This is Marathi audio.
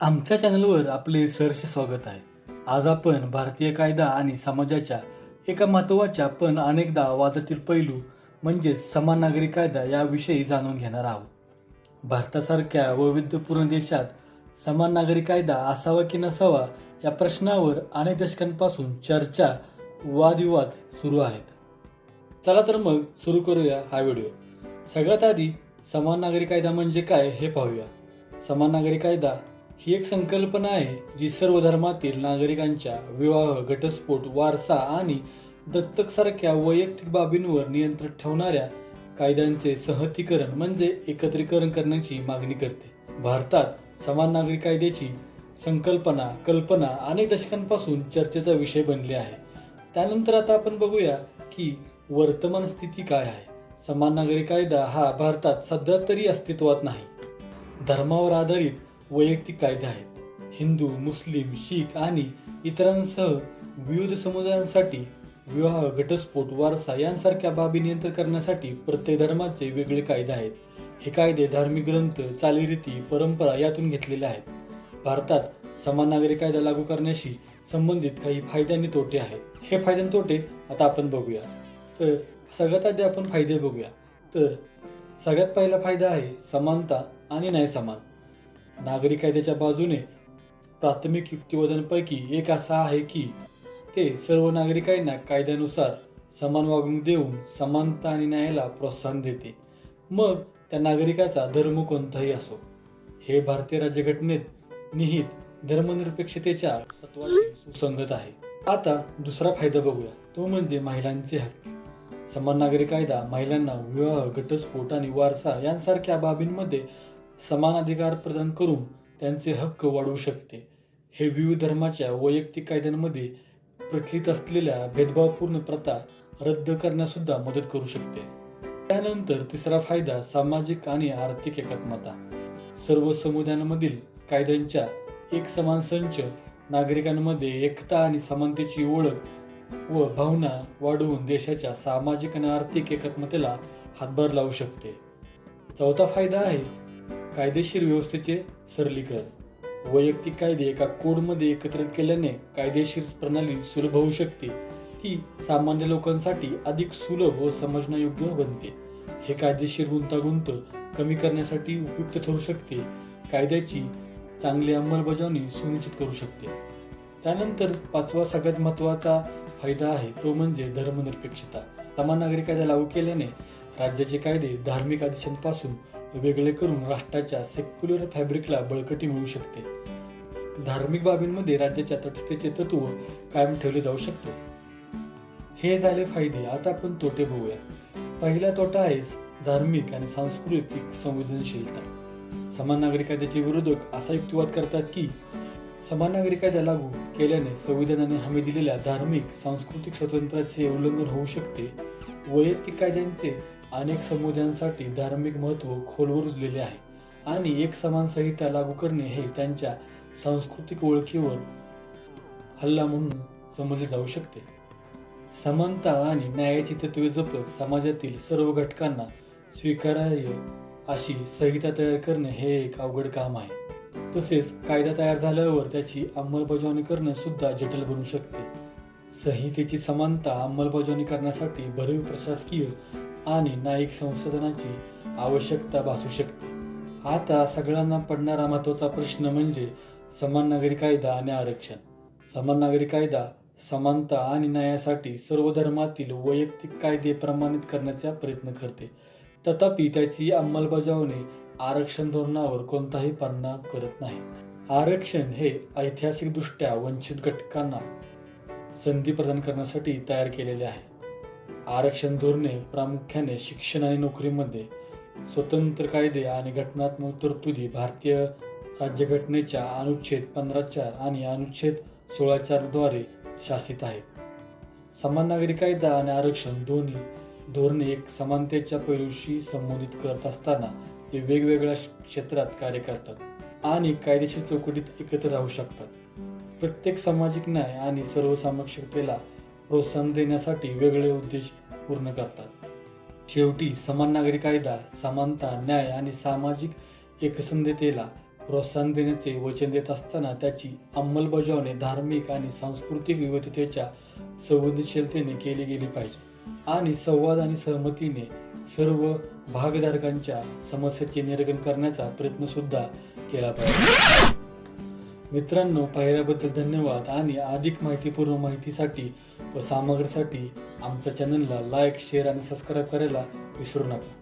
आमच्या चॅनलवर आपले सहर्ष स्वागत आहे. आज आपण भारतीय कायदा आणि समाजाच्या एका महत्त्वाच्या पण अनेकदा वादातील पैलू म्हणजेच समान नागरी कायदा याविषयी जाणून घेणार आहोत. भारतासारख्या वैविध्यपूर्ण देशात समान नागरी कायदा असावा की नसावा या प्रश्नावर अनेक दशकांपासून चर्चा वादविवाद सुरू आहेत. चला तर मग सुरू करूया हा व्हिडिओ. सगळ्यात आधी समान नागरी कायदा म्हणजे काय हे पाहूया. समान नागरी कायदा ही एक संकल्पना आहे जी सर्व धर्मातील नागरिकांच्या विवाह घटस्फोट वारसा आणि दत्तकसारख्या वैयक्तिक बाबींवर नियंत्रण ठेवणाऱ्या कायद्यांचे सहतीकरण म्हणजे एकत्रीकरण करण्याची मागणी करते. भारतात समान नागरी कायद्याची संकल्पना कल्पना अनेक दशकांपासून चर्चेचा विषय बनले आहे. त्यानंतर आता आपण बघूया की वर्तमान स्थिती काय आहे. समान नागरी कायदा हा भारतात सध्या तरी अस्तित्वात नाही. धर्मावर आधारित वैयक्तिक कायदे आहेत. हिंदू मुस्लिम शीख आणि इतरांसह विविध समुदायांसाठी विवाह घटस्फोट वारसा यांसारख्या बाबी नियंत्रित करण्यासाठी प्रत्येक धर्माचे वेगळे कायदे आहेत. हे कायदे धार्मिक ग्रंथ चालीरीती परंपरा यातून घेतलेले आहेत. भारतात समान नागरी कायदा लागू करण्याशी संबंधित काही फायदे आणि तोटे आहेत. हे फायदे आणि तोटे आता आपण बघूया. तर सगळ्यात आधी आपण फायदे बघूया. तर सगळ्यात पहिला फायदा आहे समानता आणि न्यायसमान. नागरी कायद्याच्या बाजूने. प्राथमिक युक्तिवादांपैकी एक असा आहे की ते सर्व नागरिकांना कायद्यानुसार समान वागणूक देऊन समानता आणि न्यायाला प्रोत्साहन देते. मग त्या नागरिकाचा धर्म कोणताही असो. हे भारतीय राज्यघटनेत निहित धर्मनिरपेक्षतेच्या तत्वाशी सुसंगत आहे. आता दुसरा फायदा बघूया. तो म्हणजे महिलांचे हक्क. समान नागरी कायदा महिलांना विवाह घटस्फोट आणि वारसा यांसारख्या बाबींमध्ये समान अधिकार प्रदान करून त्यांचे हक्क वाढवू शकते. हे विविध धर्माच्या वैयक्तिक कायद्यांमध्ये प्रचलित असलेल्या भेदभावपूर्ण प्रथा रद्द करण्यासुद्धा मदत करू शकते. त्यानंतर तिसरा फायदा सामाजिक आणि आर्थिक एकात्मता. सर्व समुदायांमधील कायद्यांच्या एक समान संच नागरिकांमध्ये एकता आणि समानतेची ओळख व भावना वाढवून देशाच्या सामाजिक आणि आर्थिक एकात्मतेला हातभार लावू शकते. चौथा फायदा आहे कायदेशीर व्यवस्थेचे सरलीकरण. वैयक्तिक कायदे एका कोडमध्ये एकत्रित केल्याने कायदेशीर प्रणाली सुलभ होऊ शकते. ती सामान्य लोकांसाठी अधिक सुलभ व समजण्यायोग्य बनते. हे कायदेशीर गुंतागुंत कमी करण्यासाठी उपयुक्त ठरू शकते. कायद्याची चांगली अंमलबजावणी सुनिश्चित करू शकते. त्यानंतर पाचवा सगळ्यात महत्त्वाचा फायदा आहे तो म्हणजे धर्मनिरपेक्षता. समान नागरिक कायदा लागू केल्याने राज्याचे कायदे धार्मिक आदेशांपासून वेगळे करून राष्ट्राच्या सेक्युलर फॅब्रिकला बळकटी मिळू शकते. धार्मिक बाबींमध्ये राज्याच्या तटस्थेचे तत्व कायम ठेवले जाऊ शकते. हे झाले फायदे. आता आपण तोटे बघूया. पहिला तोटा आहे धार्मिक आणि सांस्कृतिक संवेदनशीलता. समान नागरी कायद्याचे विरोधक असा युक्तिवाद करतात की समान नागरिक कायदा लागू केल्याने संविधानाने हमी दिलेल्या धार्मिक सांस्कृतिक स्वातंत्र्याचे उल्लंघन होऊ शकते. वैयक्तिक कायद्यांचे अनेक समुदायांसाठी धार्मिक महत्त्व खोलवर रुजलेले आहे. आणि एक समान संहिता लागू करणे हे त्यांच्या सांस्कृतिक ओळखीवर हल्ला म्हणून समजले जाऊ शकते. समानता आणि न्यायाची तत्वे जपत समाजातील सर्व घटकांना स्वीकारार्ह अशी संहिता तयार करणे हे एक अवघड काम आहे. तसेच कायदा तयार झाल्यावर त्याची अंमलबजावणी करणे सुद्धा जटिल बनू शकते. संहितेची समानता अंमलबजावणी करण्यासाठी भरीव प्रशासकीय आणि न्यायिक संशोधनाची आवश्यकता भासू शकते. आता सगळ्यांना पडणारा महत्त्वाचा प्रश्न म्हणजे समान नागरी कायदा आणि आरक्षण. समान नागरी कायदा समानता आणि न्यायासाठी सर्व धर्मातील वैयक्तिक कायदे प्रमाणित करण्याचा प्रयत्न करते. तथापि त्याची अंमलबजावणी आरक्षण धोरणावर कोणताही परिणाम करत नाही. आरक्षण हे ऐतिहासिकदृष्ट्या वंचित घटकांना संधी प्रदान करण्यासाठी तयार केलेले आहे. आरक्षण धोरणे प्रामुख्याने शिक्षण आणि नोकरीमध्ये स्वतंत्र कायदे आणि घटनात्मक तरतुदी भारतीय राज्यघटनेच्या अनुच्छेद पंधरा चार आणि अनुच्छेद सोळा चारद्वारे शासित आहेत. समान नागरी कायदा आणि आरक्षण दोन्ही धोरणे एक समानतेच्या पैलूशी संबोधित करत असताना ते वेगवेगळ्या क्षेत्रात कार्य करतात आणि कायदेशीर चौकटीत एकत्र राहू शकतात. प्रत्येक सामाजिक न्याय आणि सर्वसमावेशकतेला प्रोत्साहन देण्यासाठी वेगळे उद्देश पूर्ण करतात. शेवटी समान नागरी कायदा समानता न्याय आणि सामाजिक एकसंधतेला प्रोत्साहन देण्याचे वचन देत असताना त्याची अंमलबजावणी धार्मिक आणि सांस्कृतिक विविधतेच्या संवेदनशीलतेने केली गेली पाहिजे आणि संवाद आणि सहमतीने सर्व भागधारकांच्या समस्येचे निराकरण करण्याचा प्रयत्नसुद्धा केला पाहिजे. मित्रांनो पाहिल्याबद्दल धन्यवाद आणि अधिक माहितीपूर्ण माहितीसाठी व सामग्रीसाठी आमच्या चॅनलला लाईक शेअर आणि सबस्क्राईब करायला विसरू नका.